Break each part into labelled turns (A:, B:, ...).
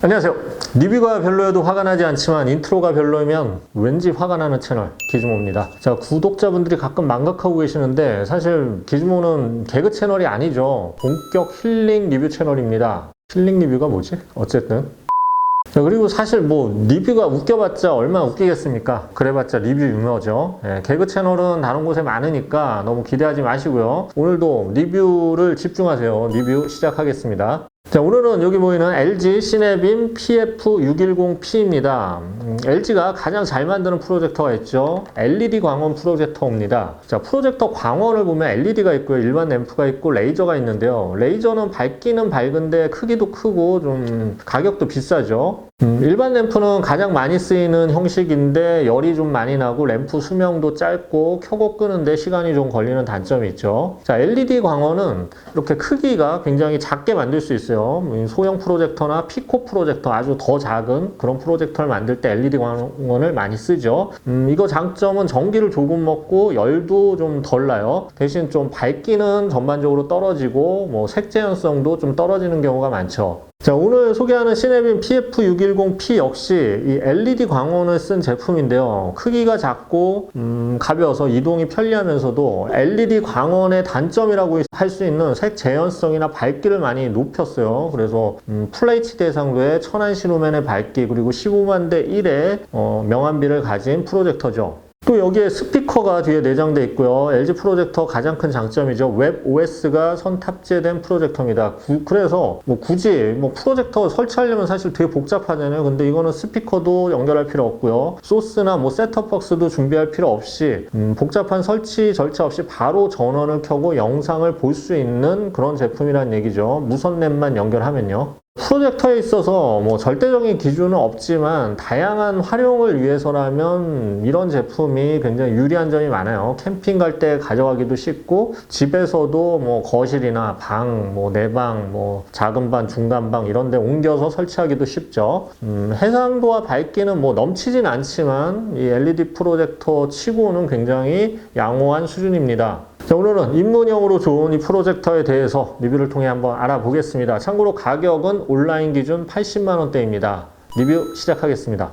A: 안녕하세요. 리뷰가 별로여도 화가 나지 않지만 인트로가 별로이면 왠지 화가 나는 채널 기즈모입니다. 자, 구독자분들이 가끔 망각하고 계시는데 사실 기즈모는 개그 채널이 아니죠. 본격 힐링 리뷰 채널입니다. 힐링 리뷰가 뭐지? 어쨌든 자, 그리고 사실 뭐 리뷰가 웃겨봤자 얼마나 웃기겠습니까? 그래봤자 리뷰 유머죠. 예, 개그 채널은 다른 곳에 많으니까 너무 기대하지 마시고요. 오늘도 리뷰를 집중하세요. 리뷰 시작하겠습니다. 자, 오늘은 여기 보이는 LG 시네빔 PF610P입니다. LG가 가장 잘 만드는 프로젝터가 있죠. LED 광원 프로젝터입니다. 자, 프로젝터 광원을 보면 LED가 있고요. 일반 램프가 있고 레이저가 있는데요. 레이저는 밝기는 밝은데 크기도 크고 좀 가격도 비싸죠. 음, 일반 램프는 가장 많이 쓰이는 형식인데 열이 좀 많이 나고 램프 수명도 짧고 켜고 끄는데 시간이 좀 걸리는 단점이 있죠. 자, LED 광원은 이렇게 크기가 굉장히 작게 만들 수 있어요. 음, 소형 프로젝터나 피코 프로젝터 아주 더 작은 그런 프로젝터를 만들 때 LED 광원을 많이 쓰죠. 음, 이거 장점은 전기를 조금 먹고 열도 좀 덜 나요. 대신 좀 밝기는 전반적으로 떨어지고 뭐 색재 현성도 좀 떨어지는 경우가 많죠. 자, 오늘 소개하는 시네빔 PF610P 역시 이 LED 광원을 쓴 제품인데요. 크기가 작고 음, 가벼워서 이동이 편리하면서도 LED 광원의 단점이라고 할 수 있는 색 재현성이나 밝기를 많이 높였어요. 그래서 음, FHD 해상도의 천안 시루멘의 밝기 그리고 15만 대 1의 어, 명암비를 가진 프로젝터죠. 또 여기에 스피커가 뒤에 내장돼 있고요. LG 프로젝터 가장 큰 장점이죠. 웹 OS가 선 탑재된 프로젝터입니다. 구- 그래서 뭐 굳이 뭐 프로젝터 설치하려면 사실 되게 복잡하잖아요. 근데 이거는 스피커도 연결할 필요 없고요. 소스나 뭐 셋톱박스도 준비할 필요 없이 음, 복잡한 설치 절차 없이 바로 전원을 켜고 영상을 볼 수 있는 그런 제품이란 얘기죠. 무선 램만 연결하면요. 프로젝터에 있어서 뭐 절대적인 기준은 없지만 다양한 활용을 위해서라면 이런 제품이 굉장히 유리한 점이 많아요. 캠핑 갈 때 가져가기도 쉽고 집에서도 뭐 거실이나 방, 뭐 내방, 뭐 작은 방, 중간 방 이런 데 옮겨서 설치하기도 쉽죠. 음, 해상도와 밝기는 뭐 넘치진 않지만 이 LED 프로젝터 치고는 굉장히 양호한 수준입니다. 자, 오늘은 입문형으로 좋은 이 프로젝터에 대해서 리뷰를 통해 한번 알아보겠습니다. 참고로 가격은 온라인 기준 80만원대입니다. 리뷰 시작하겠습니다.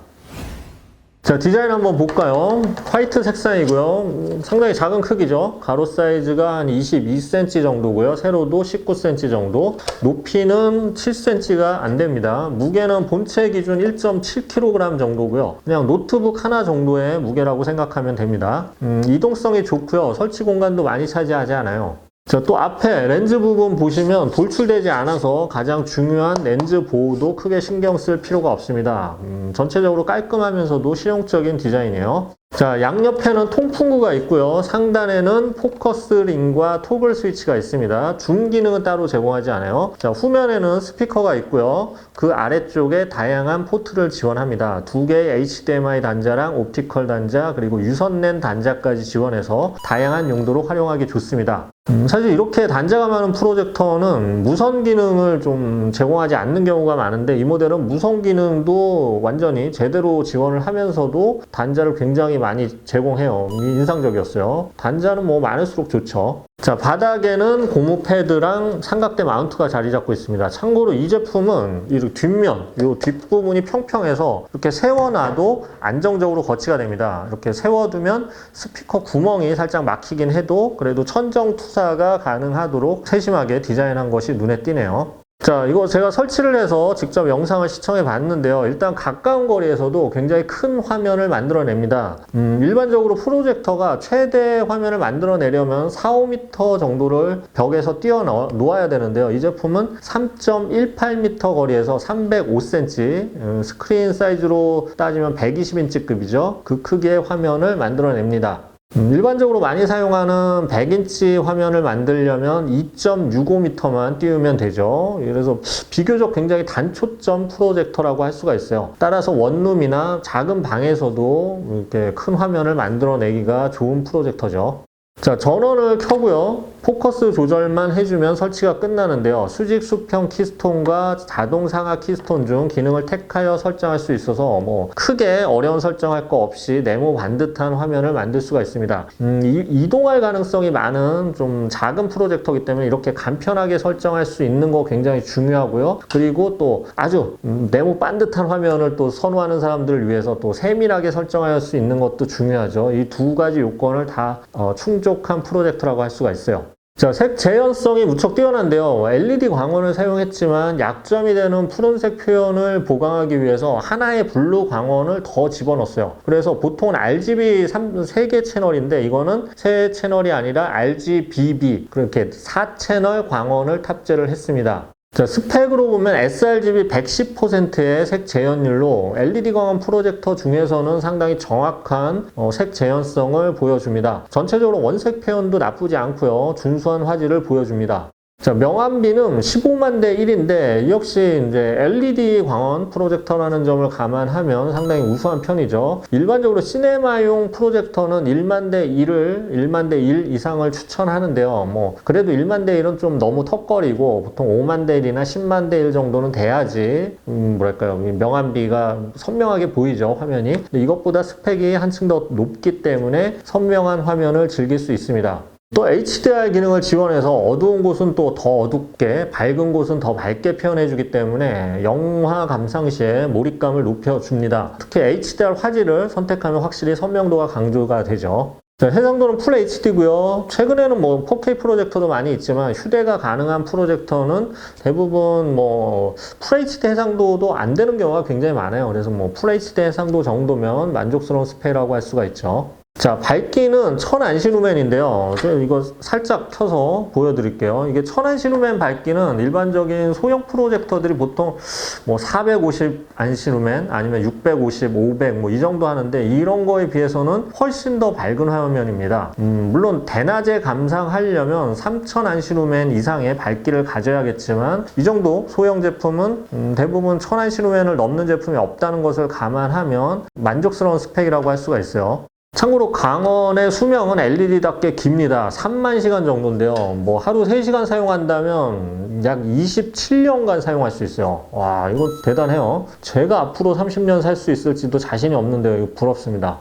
A: 자, 디자인 한번 볼까요? 화이트 색상이고요. 음, 상당히 작은 크기죠. 가로 사이즈가 한 22cm 정도고요. 세로도 19cm 정도. 높이는 7cm가 안 됩니다. 무게는 본체 기준 1.7kg 정도고요. 그냥 노트북 하나 정도의 무게라고 생각하면 됩니다. 음, 이동성이 좋고요. 설치 공간도 많이 차지하지 않아요. 자, 또 앞에 렌즈 부분 보시면 돌출되지 않아서 가장 중요한 렌즈 보호도 크게 신경 쓸 필요가 없습니다. 음, 전체적으로 깔끔하면서도 실용적인 디자인이에요. 자, 양옆에는 통풍구가 있고요. 상단에는 포커스 링과 토글 스위치가 있습니다. 줌 기능은 따로 제공하지 않아요. 자, 후면에는 스피커가 있고요. 그 아래쪽에 다양한 포트를 지원합니다. 두 개의 HDMI 단자랑 옵티컬 단자, 그리고 유선랜 단자까지 지원해서 다양한 용도로 활용하기 좋습니다. 음, 사실 이렇게 단자가 많은 프로젝터는 무선 기능을 좀 제공하지 않는 경우가 많은데 이 모델은 무선 기능도 완전히 제대로 지원을 하면서도 단자를 굉장히 많이 제공해요. 인상적이었어요. 단자는 뭐 많을수록 좋죠. 자, 바닥에는 고무 패드랑 삼각대 마운트가 자리 잡고 있습니다. 참고로 이 제품은 이 뒷면, 이 뒷부분이 평평해서 이렇게 세워놔도 안정적으로 거치가 됩니다. 이렇게 세워두면 스피커 구멍이 살짝 막히긴 해도 그래도 천정 투사가 가능하도록 세심하게 디자인한 것이 눈에 띄네요. 자, 이거 제가 설치를 해서 직접 영상을 시청해 봤는데요. 일단 가까운 거리에서도 굉장히 큰 화면을 만들어냅니다. 음, 일반적으로 프로젝터가 최대 화면을 만들어내려면 4, 5m 정도를 벽에서 넣- 놓아야 되는데요. 이 제품은 3.18m 거리에서 305cm, 음, 스크린 사이즈로 따지면 120인치급이죠. 그 크기의 화면을 만들어냅니다. 음, 일반적으로 많이 사용하는 100인치 화면을 만들려면 2.65m만 띄우면 되죠. 그래서 비교적 굉장히 단초점 프로젝터라고 할 수가 있어요. 따라서 원룸이나 작은 방에서도 이렇게 큰 화면을 만들어내기가 좋은 프로젝터죠. 자, 전원을 켜고요. 포커스 조절만 해주면 설치가 끝나는데요. 수직 수평 키스톤과 자동 상하 키스톤 중 기능을 택하여 설정할 수 있어서 뭐 크게 어려운 설정할 거 없이 네모 반듯한 화면을 만들 수가 있습니다. 음, 이, 이동할 가능성이 많은 좀 작은 프로젝터이기 때문에 이렇게 간편하게 설정할 수 있는 거 굉장히 중요하고요. 그리고 또 아주 음, 네모 반듯한 화면을 또 선호하는 사람들을 위해서 또 세밀하게 설정할 수 있는 것도 중요하죠. 이 두 가지 요건을 다 어, 충족한 프로젝터라고 할 수가 있어요. 자, 색 재현성이 무척 뛰어난데요. LED 광원을 사용했지만 약점이 되는 푸른색 표현을 보강하기 위해서 하나의 블루 광원을 더 집어넣었어요. 그래서 보통은 RGB 3, 3개 채널인데 이거는 세 채널이 아니라 RGBB 그렇게 4채널 광원을 탑재를 했습니다. 자, 스펙으로 보면 sRGB 110%의 색 재현율로 LED 광원 프로젝터 중에서는 상당히 정확한 어, 색 재현성을 보여줍니다. 전체적으로 원색 표현도 나쁘지 않고요. 준수한 화질을 보여줍니다. 자, 명암비는 15만 대 1인데 역시 이제 LED 광원 프로젝터라는 점을 감안하면 상당히 우수한 편이죠. 일반적으로 시네마용 프로젝터는 1만 대 1을 1만 대 1 이상을 추천하는데요. 뭐 그래도 1만 대 1은 좀 너무 턱거리고 보통 5만 대 1이나 10만 대 1 정도는 돼야지 음, 뭐랄까요 명암비가 선명하게 보이죠 화면이. 이것보다 스펙이 한층 더 높기 때문에 선명한 화면을 즐길 수 있습니다. 또 HDR 기능을 지원해서 어두운 곳은 또 더 어둡게, 밝은 곳은 더 밝게 표현해주기 때문에 영화 감상 시에 몰입감을 높여줍니다. 특히 HDR 화질을 선택하면 확실히 선명도가 강조가 되죠. 자, 해상도는 풀 HD고요. 최근에는 뭐 4K 프로젝터도 많이 있지만 휴대가 가능한 프로젝터는 대부분 뭐풀 HD 해상도도 안 되는 경우가 굉장히 많아요. 그래서 뭐풀 HD 해상도 정도면 만족스러운 스펙이라고 할 수가 있죠. 자, 밝기는 천안시루멘인데요. 이거 살짝 켜서 보여드릴게요. 이게 천안시루멘 밝기는 일반적인 소형 프로젝터들이 보통 뭐 450 안시루멘 아니면 650, 500 뭐 이 정도 하는데 이런 거에 비해서는 훨씬 더 밝은 화면입니다. 음, 물론 대낮에 감상하려면 3000 안시루멘 이상의 밝기를 가져야겠지만 이 정도 소형 제품은 음, 대부분 1000 안시루멘을 넘는 제품이 없다는 것을 감안하면 만족스러운 스펙이라고 할 수가 있어요. 참고로 강원의 수명은 LED답게 깁니다. 3만 시간 정도인데요. 뭐 하루 3시간 사용한다면 약 27년간 사용할 수 있어요. 와, 이거 대단해요. 제가 앞으로 30년 살 수 있을지도 자신이 없는데요. 이거 부럽습니다.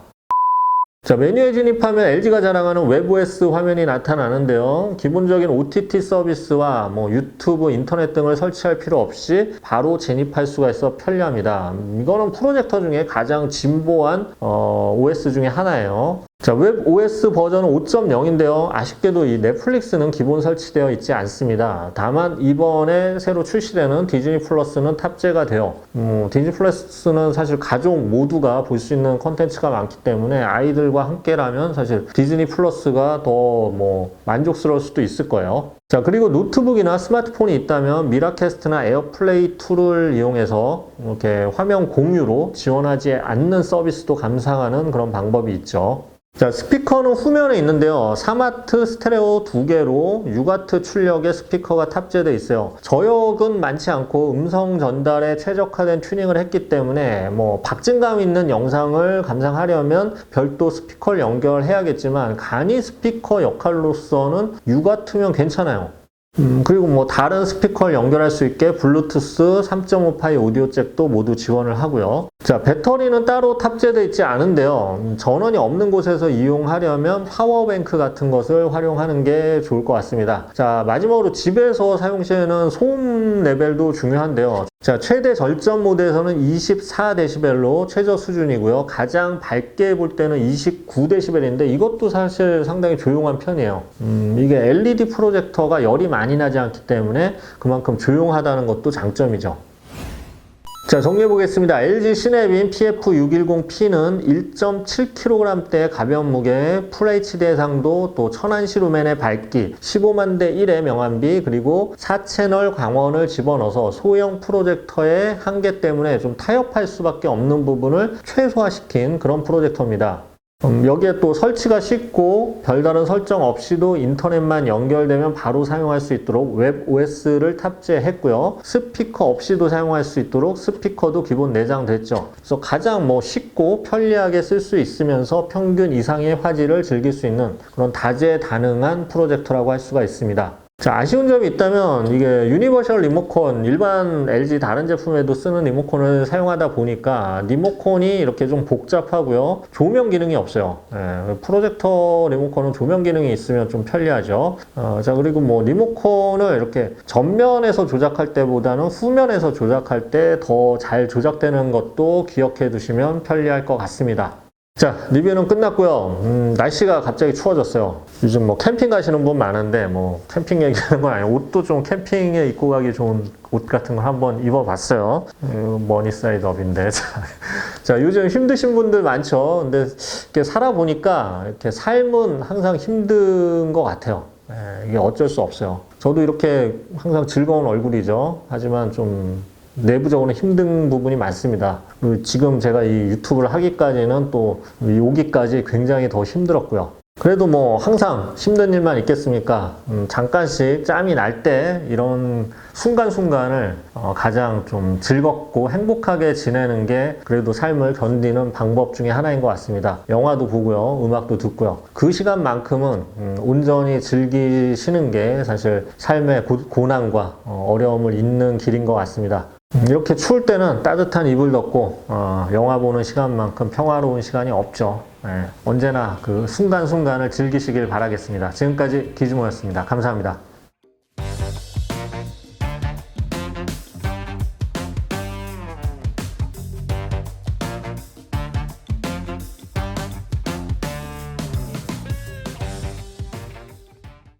A: 자, 메뉴에 진입하면 LG가 자랑하는 웹OS 화면이 나타나는데요. 기본적인 OTT 서비스와 뭐 유튜브, 인터넷 등을 설치할 필요 없이 바로 진입할 수가 있어 편리합니다. 이거는 프로젝터 중에 가장 진보한 어, OS 중에 하나예요. 자, 웹 OS 버전은 5.0인데요. 아쉽게도 이 넷플릭스는 기본 설치되어 있지 않습니다. 다만 이번에 새로 출시되는 디즈니 플러스는 탑재가 돼요. 음, 디즈니 플러스는 사실 가족 모두가 볼 수 있는 컨텐츠가 많기 때문에 아이들과 함께라면 사실 디즈니 플러스가 더 뭐 만족스러울 수도 있을 거예요. 자, 그리고 노트북이나 스마트폰이 있다면 미라캐스트나 에어플레이 2를 이용해서 이렇게 화면 공유로 지원하지 않는 서비스도 감상하는 그런 방법이 있죠. 자, 스피커는 후면에 있는데요. 3와트 스테레오 두 개로 6와트 출력의 스피커가 탑재되어 있어요. 저역은 많지 않고 음성 전달에 최적화된 튜닝을 했기 때문에 뭐 박진감 있는 영상을 감상하려면 별도 스피커를 연결해야겠지만 간이 스피커 역할로서는 6와트면 괜찮아요. 음, 그리고 뭐 다른 스피커를 연결할 수 있게 블루투스 3.5파이 오디오 잭도 모두 지원을 하고요. 자, 배터리는 따로 탑재되어 있지 않은데요. 음, 전원이 없는 곳에서 이용하려면 파워뱅크 같은 것을 활용하는 게 좋을 것 같습니다. 자, 마지막으로 집에서 사용 시에는 소음 레벨도 중요한데요. 자, 최대 절전 모드에서는 24dB로 최저 수준이고요. 가장 밝게 볼 때는 29dB인데 이것도 사실 상당히 조용한 편이에요. 음, 이게 LED 프로젝터가 열이 많이 나지 않기 때문에 그만큼 조용하다는 것도 장점이죠. 자, 정리해 보겠습니다. LG 시네빈 PF610P는 1.7kg대 가벼운 무게, 풀HD 해상도, 또 천안시루멘의 밝기, 15만 대 1의 명암비, 그리고 4채널 광원을 집어넣어서 소형 프로젝터의 한계 때문에 좀 타협할 수밖에 없는 부분을 최소화시킨 그런 프로젝터입니다. 음, 여기에 또 설치가 쉽고 별다른 설정 없이도 인터넷만 연결되면 바로 사용할 수 있도록 웹 OS를 탑재했고요. 스피커 없이도 사용할 수 있도록 스피커도 기본 내장됐죠. 그래서 가장 뭐 쉽고 편리하게 쓸 수 있으면서 평균 이상의 화질을 즐길 수 있는 그런 다재다능한 프로젝터라고 할 수가 있습니다. 자, 아쉬운 점이 있다면 이게 유니버셜 리모컨 일반 LG 다른 제품에도 쓰는 리모컨을 사용하다 보니까 리모컨이 이렇게 좀 복잡하고요. 조명 기능이 없어요. 예, 프로젝터 리모컨은 조명 기능이 있으면 좀 편리하죠. 어, 자, 그리고 뭐 리모컨을 이렇게 전면에서 조작할 때보다는 후면에서 조작할 때 더 잘 조작되는 것도 기억해 두시면 편리할 것 같습니다. 자, 리뷰는 끝났고요. 음, 날씨가 갑자기 추워졌어요. 요즘 뭐 캠핑 가시는 분 많은데 뭐 캠핑 얘기하는 건 아니고 옷도 좀 캠핑에 입고 가기 좋은 옷 같은 걸 한번 입어봤어요. 음, 머니 사이드 업인데. 자, 자, 요즘 힘드신 분들 많죠. 근데 이렇게 살아보니까 이렇게 삶은 항상 힘든 것 같아요. 예, 이게 어쩔 수 없어요. 저도 이렇게 항상 즐거운 얼굴이죠. 하지만 좀 내부적으로 힘든 부분이 많습니다. 그리고 지금 제가 이 유튜브를 하기까지는 또 오기까지 굉장히 더 힘들었고요. 그래도 뭐 항상 힘든 일만 있겠습니까? 음, 잠깐씩 짬이 날 때 이런 순간순간을 어, 가장 좀 즐겁고 행복하게 지내는 게 그래도 삶을 견디는 방법 중에 하나인 것 같습니다. 영화도 보고요, 음악도 듣고요. 그 시간만큼은 음, 온전히 즐기시는 게 사실 삶의 고, 고난과 어, 어려움을 잇는 길인 것 같습니다. 음, 이렇게 추울 때는 따뜻한 이불 덮고 어, 영화 보는 시간만큼 평화로운 시간이 없죠. 예, 언제나 그 순간순간을 즐기시길 바라겠습니다. 지금까지 기주모였습니다. 감사합니다.